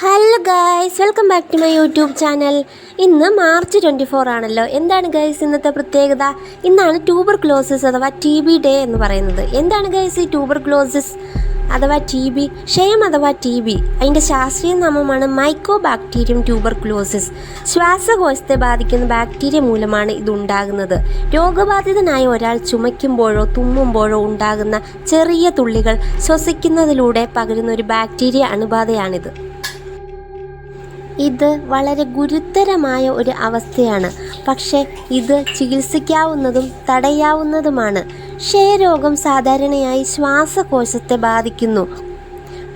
Hello guys welcome back to my YouTube channel ഇന്ന് March twenty four ആണല്ലോ. എന്താണ് guys ഇന്നത്തെ പ്രത്യേകത? ഇന്നാണ് ട്യൂബർ ക്ലോസസ് അഥവാ ടി ബി ഡേ എന്ന് പറയുന്നത്. എന്താണ് ഗൈസ് ഈ ട്യൂബർ ക്ലോസസ് അഥവാ ടി ബി ക്ഷയം അഥവാ ടി ബി അതിന്റെ ശാസ്ത്രീയ നാമമാണ് മൈക്രോ ബാക്ടീരിയം ട്യൂബർ ക്ലോസിസ് ശ്വാസകോശത്തെ ബാധിക്കുന്ന ബാക്ടീരിയ മൂലമാണ് ഇതുണ്ടാകുന്നത് രോഗബാധിതനായ ഒരാൾ ചുമയ്ക്കുമ്പോഴോ തുമ്മുമ്പോഴോ ഉണ്ടാകുന്ന ചെറിയ തുള്ളികൾ ശ്വസിക്കുന്നതിലൂടെ പകരുന്ന ഒരു ബാക്ടീരിയ അണുബാധയാണിത്. ഇത് വളരെ ഗുരുതരമായ ഒരു അവസ്ഥയാണ്. പക്ഷേ ഇത് ചികിത്സിക്കാവുന്നതും തടയാവുന്നതുമാണ്. ക്ഷയരോഗം സാധാരണയായി ശ്വാസകോശത്തെ ബാധിക്കുന്നു.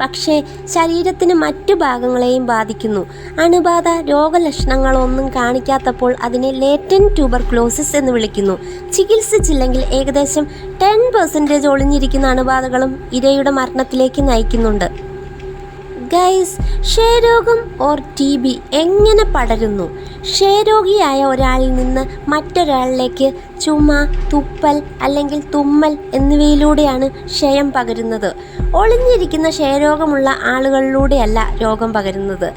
പക്ഷേ ശരീരത്തിന് മറ്റു ഭാഗങ്ങളെയും ബാധിക്കുന്നു. അണുബാധ രോഗലക്ഷണങ്ങളൊന്നും കാണിക്കാത്തപ്പോൾ അതിനെ ലേറ്റൻ ട്യൂബർക്ലോസിസ് എന്ന് വിളിക്കുന്നു. ചികിത്സിച്ചില്ലെങ്കിൽ ഏകദേശം ടെൻ പെർസെന്റേജ് ഒളിഞ്ഞിരിക്കുന്ന അണുബാധകളും ഇരയുടെ മരണത്തിലേക്ക് നയിക്കുന്നുണ്ട്. ഗൈസ് ക്ഷയരോഗം ഓർ ടി ബി എങ്ങനെ പടരുന്നു? ക്ഷയരോഗിയായ ഒരാളിൽ നിന്ന് മറ്റൊരാളിലേക്ക് ചുമ തുപ്പൽ അല്ലെങ്കിൽ തുമ്മൽ എന്നിവയിലൂടെയാണ് ക്ഷയം പകരുന്നത്. ഒളിഞ്ഞിരിക്കുന്ന ക്ഷയരോഗമുള്ള ആളുകളിലൂടെയല്ല രോഗം പകരുന്നത്.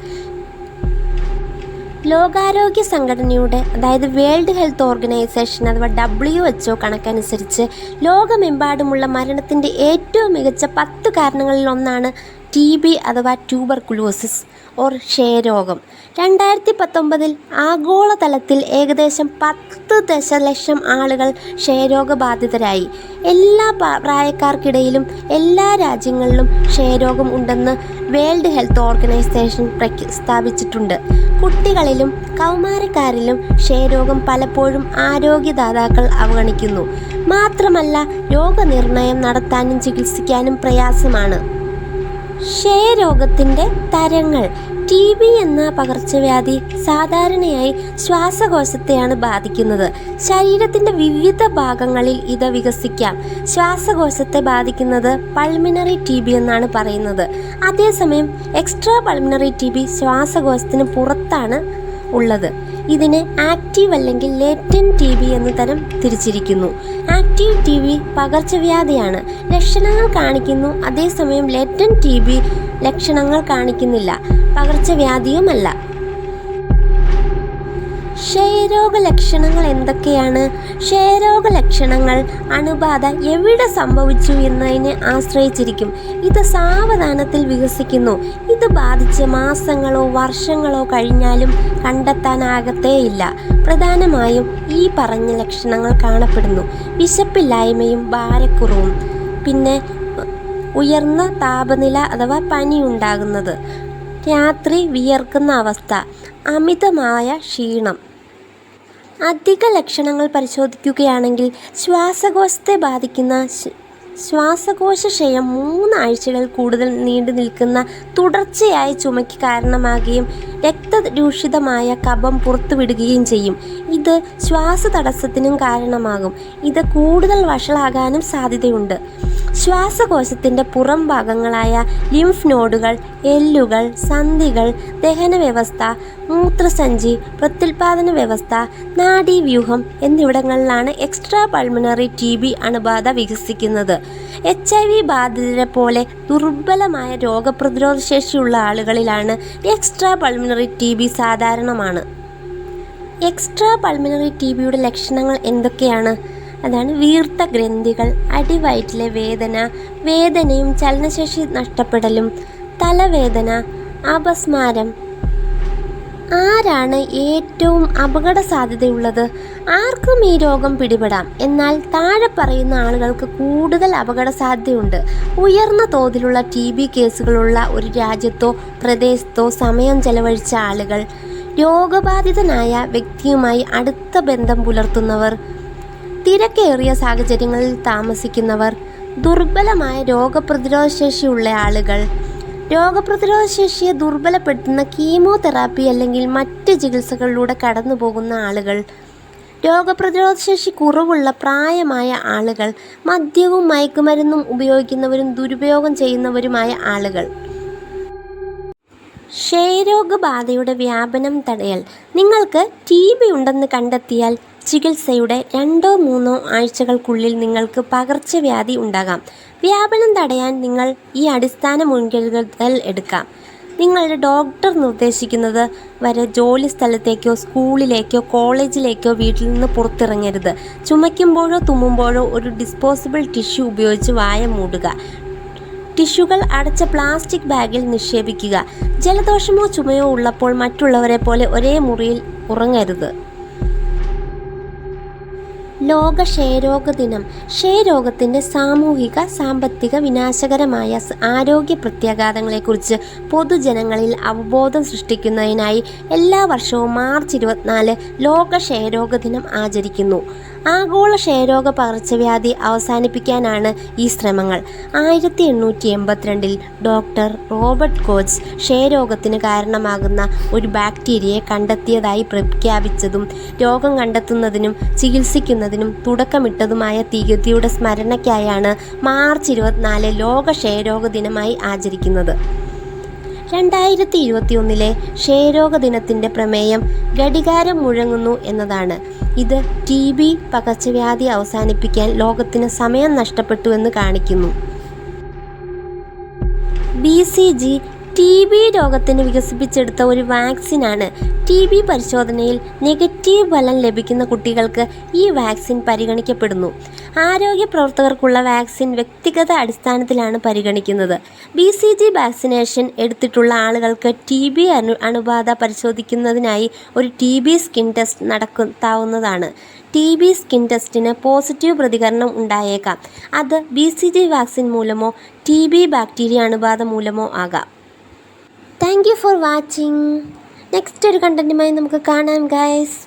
ലോകാരോഗ്യ സംഘടനയുടെ അതായത് വേൾഡ് ഹെൽത്ത് ഓർഗനൈസേഷൻ അഥവാ ഡബ്ല്യു എച്ച് ഒ കണക്കനുസരിച്ച് ലോകമെമ്പാടുമുള്ള മരണത്തിന്റെ ഏറ്റവും മികച്ച പത്ത് കാരണങ്ങളിൽ ഒന്നാണ് ടി ബി അഥവാ ട്യൂബർകുലോസിസ് ഓർ ക്ഷയരോഗം. രണ്ടായിരത്തി പത്തൊമ്പതിൽ ആഗോളതലത്തിൽ ഏകദേശം പത്ത് ദശലക്ഷം ആളുകൾ ക്ഷയരോഗബാധിതരായി. എല്ലാ പ്രായക്കാർക്കിടയിലും എല്ലാ രാജ്യങ്ങളിലും ക്ഷയരോഗം ഉണ്ടെന്ന് വേൾഡ് ഹെൽത്ത് ഓർഗനൈസേഷൻ പ്രഖ്യാപിച്ചിട്ടുണ്ട് കുട്ടികളിലും കൗമാരക്കാരിലും ക്ഷയരോഗം പലപ്പോഴും ആരോഗ്യദാതാക്കൾ അവഗണിക്കുന്നു. മാത്രമല്ല രോഗനിർണയം നടത്താനും ചികിത്സിക്കാനും പ്രയാസമാണ്. ക്ഷയരോഗത്തിന്റെ തരങ്ങൾ. ടി ബി എന്ന പകർച്ചവ്യാധി സാധാരണയായി ശ്വാസകോശത്തെയാണ് ബാധിക്കുന്നത്. ശരീരത്തിന്റെ വിവിധ ഭാഗങ്ങളിൽ ഇത് വികസിക്കാം. ശ്വാസകോശത്തെ ബാധിക്കുന്നത് പൾമിനറി ടി ബി എന്നാണ് പറയുന്നത്. അതേസമയം എക്സ്ട്രാ പൾമിനറി ടി ബി ശ്വാസകോശത്തിന് പുറത്താണ് ഉള്ളത്. ഇതിനെ ആക്റ്റീവ് അല്ലെങ്കിൽ ലേറ്റൻ ടി ബി എന്ന തരം തിരിച്ചിരിക്കുന്നു. ആക്റ്റീവ് ടി ബി പകർച്ചവ്യാധിയാണ്. ലക്ഷണങ്ങൾ കാണിക്കുന്നു. അതേസമയം ലേറ്റൻ ടി ബി ലക്ഷണങ്ങൾ കാണിക്കുന്നില്ല. പകർച്ചവ്യാധിയുമല്ല. ക്ഷയരോഗ ലക്ഷണങ്ങൾ എന്തൊക്കെയാണ്? ക്ഷയരോഗ ലക്ഷണങ്ങൾ അണുബാധ എവിടെ സംഭവിച്ചു എന്നതിനെ ആശ്രയിച്ചിരിക്കും. ഇത് സാവധാനത്തിൽ വികസിക്കുന്നു. ഇത് ബാധിച്ച് മാസങ്ങളോ വർഷങ്ങളോ കഴിഞ്ഞാലും കണ്ടെത്താനാകത്തേയില്ല. പ്രധാനമായും ഈ പറഞ്ഞ ലക്ഷണങ്ങൾ കാണപ്പെടുന്നു. വിശപ്പില്ലായ്മയും ഭാരക്കുറവും. പിന്നെ ഉയർന്ന താപനില അഥവാ പനി ഉണ്ടാകുന്നത് രാത്രി വിയർക്കുന്ന അവസ്ഥ. അമിതമായ ക്ഷീണം. അധിക ലക്ഷണങ്ങൾ പരിശോധിക്കുകയാണെങ്കിൽ ശ്വാസകോശത്തെ ബാധിക്കുന്ന ശ്വാസകോശ ക്ഷയം മൂന്നാഴ്ചകൾ കൂടുതൽ നീണ്ടു നിൽക്കുന്ന തുടർച്ചയായ ചുമയ്ക്ക് കാരണമാകുകയും രക്തരൂഷിതമായ കഫം പുറത്തുവിടുകയും ചെയ്യും. ഇത് ശ്വാസതടസ്സത്തിനും കാരണമാകും. ഇത് കൂടുതൽ വഷളാകാനും സാധ്യതയുണ്ട്. ശ്വാസകോശത്തിന്റെ പുറം ഭാഗങ്ങളായ ലിംഫ് നോഡുകൾ എല്ലുകൾ സന്ധികൾ ദഹന വ്യവസ്ഥ മൂത്രസഞ്ചി പ്രത്യുൽപാദന വ്യവസ്ഥ നാഡീവ്യൂഹം എന്നിവിടങ്ങളിലാണ് എക്സ്ട്രാ പൾമണറി ടി ബി അണുബാധ വികസിക്കുന്നത്. എച്ച് ഐ വി ബാധിതരെ പോലെ ദുർബലമായ രോഗപ്രതിരോധ ശേഷിയുള്ള ആളുകളിലാണ് എക്സ്ട്രാ പൾമണറി ടി ബി സാധാരണമാണ്. എക്സ്ട്രാ പൾമിനറി ടി ബിയുടെ ലക്ഷണങ്ങൾ എന്തൊക്കെയാണ്? അതാണ് വീർത്ത ഗ്രന്ഥികൾ അടിവയറ്റിലെ വേദന വേദനയും ചലനശേഷി നഷ്ടപ്പെടലും തലവേദന അപസ്മാരം. ആരാണ് ഏറ്റവും അപകട സാധ്യതയുള്ളത് ആർക്കും ഈ രോഗം പിടിപെടാം. എന്നാൽ താഴെ പറയുന്ന ആളുകൾക്ക് കൂടുതൽ അപകട സാധ്യതയുണ്ട് ഉയർന്ന തോതിലുള്ള ടി ബി കേസുകളുള്ള ഒരു രാജ്യത്തോ പ്രദേശത്തോ സമയം ചെലവഴിച്ച ആളുകൾ രോഗബാധിതനായ വ്യക്തിയുമായി അടുത്ത ബന്ധം പുലർത്തുന്നവർ തിരക്കേറിയ സാഹചര്യങ്ങളിൽ താമസിക്കുന്നവർ ദുർബലമായ രോഗപ്രതിരോധ ശേഷിയുള്ള ആളുകൾ. രോഗപ്രതിരോധ ശേഷിയെ ദുർബലപ്പെടുത്തുന്ന കീമോതെറാപ്പി അല്ലെങ്കിൽ മറ്റ് ചികിത്സകളിലൂടെ കടന്നു പോകുന്ന ആളുകൾ. രോഗപ്രതിരോധ ശേഷി കുറവുള്ള പ്രായമായ ആളുകൾ. മദ്യവും മയക്കുമരുന്നും ഉപയോഗിക്കുന്നവരും ദുരുപയോഗം ചെയ്യുന്നവരുമായ ആളുകൾ. ക്ഷയരോഗബാധയുടെ വ്യാപനം തടയൽ. നിങ്ങൾക്ക് ടി ബി ഉണ്ടെന്ന് കണ്ടെത്തിയാൽ ചികിത്സയുടെ രണ്ടോ മൂന്നോ ആഴ്ചകൾക്കുള്ളിൽ നിങ്ങൾക്ക് പകർച്ചവ്യാധി ഉണ്ടാകാം. വ്യാപനം തടയാൻ നിങ്ങൾ ഈ അടിസ്ഥാന മുൻകരുതൽ എടുക്കാം. നിങ്ങളുടെ ഡോക്ടർ നിർദ്ദേശിക്കുന്നത് വരെ ജോലി സ്ഥലത്തേക്കോ സ്കൂളിലേക്കോ കോളേജിലേക്കോ വീട്ടിൽ നിന്ന് പുറത്തിറങ്ങരുത്. ചുമയ്ക്കുമ്പോഴോ തുമ്മുമ്പോഴോ ഒരു ഡിസ്പോസിബിൾ ടിഷ്യൂ ഉപയോഗിച്ച് വായ മൂടുക. ടിഷ്യൂകൾ അടച്ച പ്ലാസ്റ്റിക് ബാഗിൽ നിക്ഷേപിക്കുക. ജലദോഷമോ ചുമയോ ഉള്ളപ്പോൾ മറ്റുള്ളവരെ പോലെ ഒരേ മുറിയിൽ ഉറങ്ങരുത്. ലോക ക്ഷയരോഗ ദിനം ക്ഷയരോഗത്തിന്റെ സാമൂഹിക സാമ്പത്തിക വിനാശകരമായ ആരോഗ്യ പ്രത്യാഘാതങ്ങളെക്കുറിച്ച് പൊതുജനങ്ങളിൽ അവബോധം സൃഷ്ടിക്കുന്നതിനായി എല്ലാ വർഷവും മാർച്ച് ഇരുപത്തിനാല് ലോക ക്ഷയരോഗ ദിനം ആചരിക്കുന്നു. ആഗോള ക്ഷയരോഗ പകർച്ചവ്യാധി അവസാനിപ്പിക്കാനാണ് ഈ ശ്രമങ്ങൾ. ആയിരത്തി എണ്ണൂറ്റി എൺപത്തിരണ്ടിൽ ഡോക്ടർ റോബർട്ട് കോച്ച് ക്ഷയരോഗത്തിന് കാരണമാകുന്ന ഒരു ബാക്ടീരിയയെ കണ്ടെത്തിയതായി പ്രഖ്യാപിച്ചതും രോഗം കണ്ടെത്തുന്നതിനും ചികിത്സിക്കുന്നതിനും തുടക്കമിട്ടതുമായ തീയതിയുടെ സ്മരണയ്ക്കായാണ് മാർച്ച് ഇരുപത്തിനാല് ലോക ക്ഷയരോഗ ദിനമായി ആചരിക്കുന്നത്. രണ്ടായിരത്തി ഇരുപത്തിയൊന്നിലെ ക്ഷയരോഗ ദിനത്തിന്റെ പ്രമേയം ഘടികാരം മുഴങ്ങുന്നു എന്നതാണ്. ഇത് ടി ബി പകർച്ചവ്യാധി അവസാനിപ്പിക്കാൻ ലോകത്തിന് സമയം നഷ്ടപ്പെട്ടു എന്ന് കാണിക്കുന്നു. B C G T B രോഗത്തിന് വികസിപ്പിച്ചെടുത്ത ഒരു വാക്സിനാണ് ടി ബി പരിശോധനയിൽ നെഗറ്റീവ് ഫലം ലഭിക്കുന്ന കുട്ടികൾക്ക് ഈ വാക്സിൻ പരിഗണിക്കപ്പെടുന്നു. ആരോഗ്യ പ്രവർത്തകർക്കുള്ള വാക്സിൻ വ്യക്തിഗത അടിസ്ഥാനത്തിലാണ് പരിഗണിക്കുന്നത്. ബി സി ജി വാക്സിനേഷൻ എടുത്തിട്ടുള്ള ആളുകൾക്ക് ടി ബി അണു അണുബാധ പരിശോധിക്കുന്നതിനായി ഒരു ടി ബി സ്കിൻ ടെസ്റ്റ് നടക്കുന്നതാണ് ടി ബി സ്കിൻ ടെസ്റ്റിന് പോസിറ്റീവ് പ്രതികരണം ഉണ്ടായേക്കാം. അത് ബി സി ജി വാക്സിൻ മൂലമോ ടി ബി ബാക്ടീരിയ അണുബാധ മൂലമോ ആകാം. Thank you for watching next ഒരു കണ്ടന്റുമായി നമുക്ക് കാണാം ഗൈസ്